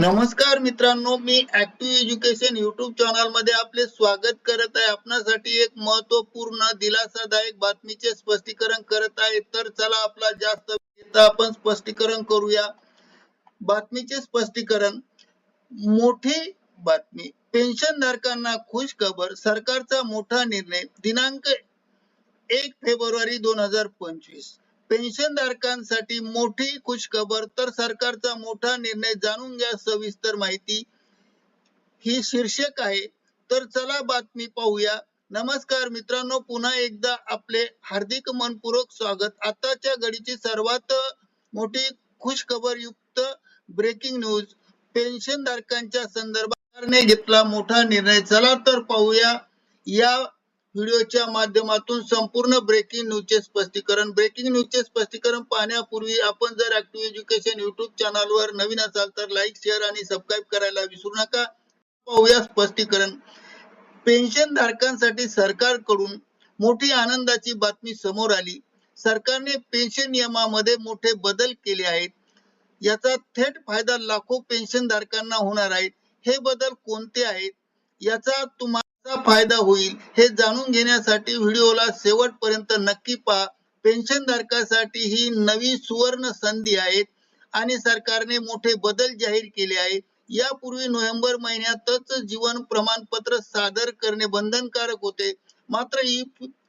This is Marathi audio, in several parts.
नमस्कार मित्रांनो मी ऍक्टिव्ह एज्युकेशन युट्यूब चॅनलमध्ये आपले स्वागत करत आहे. आपणासाठी एक महत्त्वपूर्ण दिलासादायक बातमीचे स्पष्टीकरण करत आहे. तर चला आपला जास्त आपण स्पष्टीकरण करूया. बातमीचे स्पष्टीकरण. मोठी बातमी. पेन्शन धारकांना खुश खबर सरकारचा मोठा निर्णय. दिनांक एक फेब्रुवारी दोन हजार पंचवीस. पेन्शन धारकांसाठी मोठी खुशखबर तर सरकारचा मोठा निर्णय जाणून घ्या सविस्तर माहिती. ही शीर्षक आहे तर चला बातमी पाहूया. नमस्कार मित्रांनो पुन्हा एकदा आपले हार्दिक मनपूर्वक स्वागत. आताच्या घडीची सर्वात मोठी खुशखबर युक्त ब्रेकिंग न्यूज पेन्शन धारकांच्या संदर्भात घेतला मोठा निर्णय. चला तर पाहूया. या व्हिडिओच्या माध्यमातून संपूर्ण ब्रेकिंग न्यूजचे स्पष्टीकरण. ब्रेकिंग न्यूजचे स्पष्टीकरण पाहण्यापूर्वी आपण जर ऍक्टिव्ह एज्युकेशन युट्यूब चॅनलवर नवीन असाल तर लाईक शेअर आणि सबस्क्राईब करायला विसरू नका. पाहूया स्पष्टीकरण. पेन्शन धारकांसाठी सरकारकडून मोठी आनंदाची बातमी समोर आली. सरकारने पेन्शन नियमामध्ये मोठे बदल केले आहेत. याचा थेट फायदा लाखो पेन्शन धारकांना होणार आहे. हे बदल कोणते आहेत? याचा तुम्हाला फायदा होईल हे जाणून घेण्यासाठी व्हिडिओला शेवटपर्यंत नक्की पहा. पेन्शन धारकासाठी ही नवी सुवर्ण संधी आहे आणि सरकारने मोठे बदल जाहीर केले आहे. यापूर्वी नोव्हेंबर महिन्यातच जीवन प्रमाणपत्र सादर करणे बंधनकारक होते. मात्र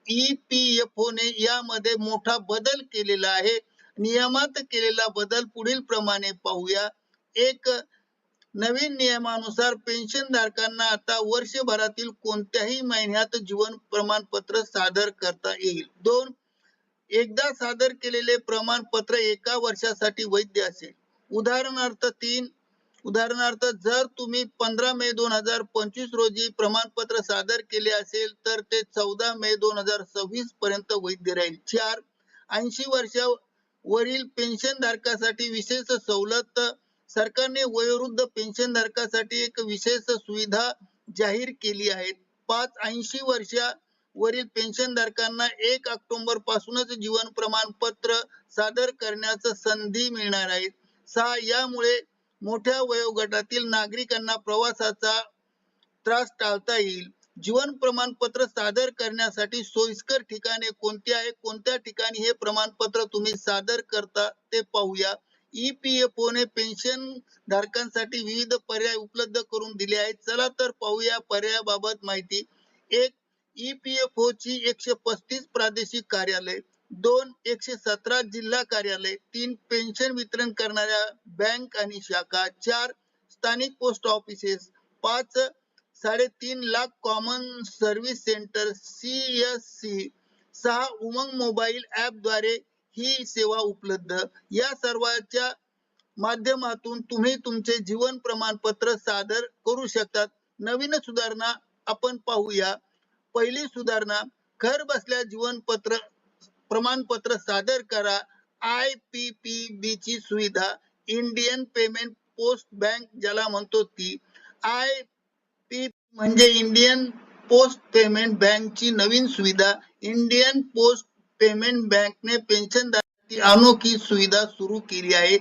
ईपीएफओ ने यामध्ये मोठा बदल केलेला आहे. नियमात केलेला बदल पुढील प्रमाणे पाहूया. एक नवीन नियमानुसार पेन्शन धारकांना आता वर्षभरातील कोणत्याही महिन्यात जीवन प्रमाणपत्र सादर करता येईल. दोन एकदा सादर केलेले प्रमाणपत्र एका वर्षासाठी वैध असेल. उदाहरणार्थ तीन उदाहरणार्थ जर तुम्ही पंधरा मे दोन हजार पंचवीस रोजी प्रमाणपत्र सादर केले असेल तर ते चौदा मे दोन हजार सव्वीस पर्यंत वैध राहील. चार ऐंशी वर्षावरील पेन्शन धारकासाठी विशेष सवलत सरकारने वयोवृद्ध पेन्शन धारकासाठी एक विशेष सुविधा जाहीर केली आहे. पाच ऐंशी वर्षावरील पेन्शन धारकांना एक ऑक्टोबर पासूनच जीवन प्रमाणपत्र सादर करण्याचं संधी मिळणार आहे. सहा यामुळे मोठ्या वयोगटातील नागरिकांना प्रवासाचा त्रास टाळता येईल. जीवन प्रमाणपत्र सादर करण्यासाठी सोयीस्कर ठिकाणे कोणती आहे? कोणत्या ठिकाणी हे प्रमाणपत्र तुम्ही सादर करता ते पाहूया. ईपीएफओ ने पेन्शन धारकांसाठी विविध पर्याय उपलब्ध करून दिले आहेत. चला तर पाहूया पर्यायाबाबत माहिती. एक ईपीएफओ ची एकशे पस्तीस प्रादेशिक कार्यालय दोन एकशे सतरा जिल्हा कार्यालय तीन पेन्शन वितरण करणाऱ्या बँक आणि शाखा चार स्थानिक पोस्ट ऑफिसेस पाच साडेतीन lakh common service centre C S C सहा उमंग मोबाईल ऍपद्वारे ही सेवा उपलब्ध. या सर्वांच्या माध्यमातून तुम्ही तुमचे जीवन प्रमाणपत्र सादर करू शकतात. नवीन सुधारणा आपण पाहूया. पहिली सुधारणा घर बसल्या जीवनपत्र प्रमाणपत्र सादर करा. आय पी पी बी ची सुविधा इंडियन पेमेंट पोस्ट बँक ज्याला म्हणतो ती. आय पी म्हणजे इंडियन पोस्ट पेमेंट बँक ची नवीन सुविधा इंडियन पोस्ट पेमेंट बँकने पेन्शन अनोखी सुविधा सुरू केली आहे.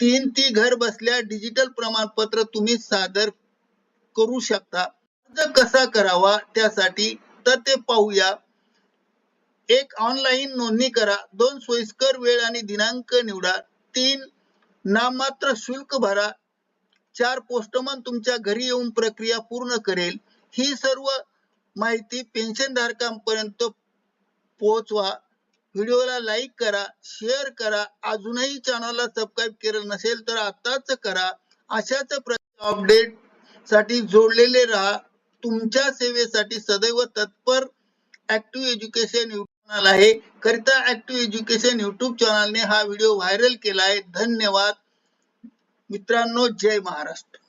तीन ती घर बसल्या डिजिटल प्रमाणपत्र तुम्ही सादर करू शकता. अर्ज कसा करावा त्यासाठी तर ते पाहूया. एक ऑनलाईन नोंदणी करा. दोन सोयीस्कर वेळ आणि दिनांक निवडा. तीन नाममात्र शुल्क भरा. चार पोस्टमन तुमच्या घरी येऊन प्रक्रिया पूर्ण करेल. ही सर्व माहिती पेन्शन धारकांपर्यंत पोहोचवा. व्हिडिओला लाईक करा शेअर करा. अजूनही चॅनलला सबस्क्राईब केलं नसेल तर आताच करा. अशाच अपडेटसाठी जोडलेले राहा. तुमच्या सेवेसाठी सदैव तत्पर ऍक्टिव्ह एज्युकेशन चॅनल आहे. करिता ऍक्टिव्ह एज्युकेशन युट्यूब चॅनलने हा व्हिडिओ व्हायरल केला आहे. धन्यवाद. मित्रांनो जय महाराष्ट्र.